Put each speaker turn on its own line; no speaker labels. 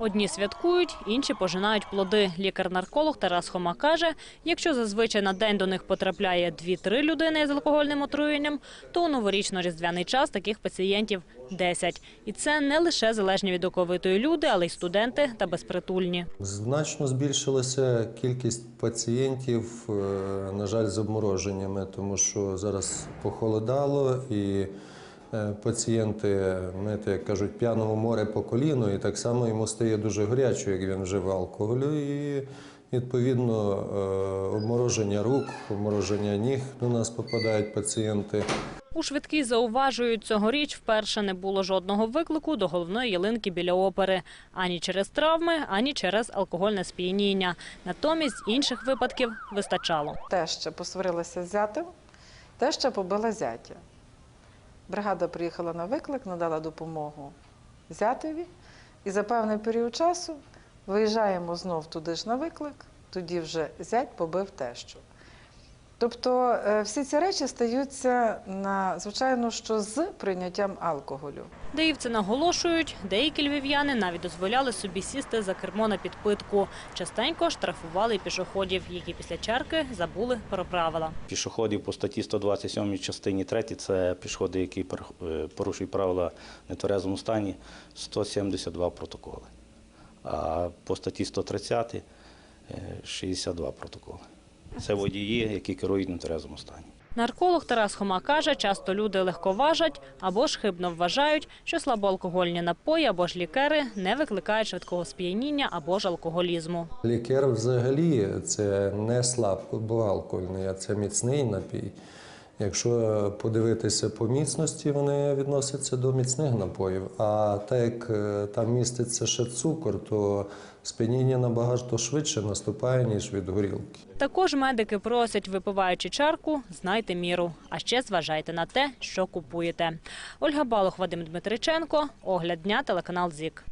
Одні святкують, інші пожинають плоди. Лікар-нарколог Тарас Хома каже, якщо зазвичай на день до них потрапляє 2-3 людини з алкогольним отруєнням, то у новорічно-різдвяний час таких пацієнтів 10. І це не лише залежні від оковитої люди, але й студенти та безпритульні.
Значно збільшилася кількість пацієнтів, е, на жаль, з обмороженнями, тому що зараз похолодало і пацієнти, знаєте, як кажуть, п'яного море по коліну, і так само йому стає дуже гарячо, як він вживав алкоголю. І відповідно е, обмороження рук, обмороження ніг до нас попадають пацієнти.
У швидкій зауважують, цьогоріч вперше не було жодного виклику до головної ялинки біля опери. Ані через травми, ані через алкогольне сп'яніння. Натомість інших випадків вистачало.
Теща посварилася з зятем, теща побила зятя. Бригада приїхала на виклик, надала допомогу зятеві, і за певний період часу виїжджаємо знов туди ж на виклик, тоді вже зять побив тещу. Тобто е, всі ці речі стаються на, звичайно, що з прийняттям алкоголю.
Деївці наголошують, деякі львів'яни навіть дозволяли собі сісти за кермо на підпитку. Частенько штрафували пішоходів, які після чарки забули про правила.
Пішоходів по статті 127 частині 3 це пішоходи, які е, порушують правила в нетверезому стані, 172 протоколи. А по статті 130 е, 62 протоколи. Це водії, які керують на тверезому стані.
Нарколог Тарас Хома каже, часто люди легковажать або ж хибно вважають, що слабоалкогольні напої або ж лікери не викликають швидкого сп'яніння або ж алкоголізму.
Лікер взагалі це не слабоалкогольний, а це міцний напій. Якщо подивитися по міцності, вони відносяться до міцних напоїв. А так як е, там міститься ще цукор, то сп'яніння набагато швидше наступає, ніж від горілки.
Також медики просять, випиваючи чарку, знайте міру, а ще зважайте на те, що купуєте. Ольга Балох, Вадим Дмитриченко, огляд дня, телеканал ЗІК.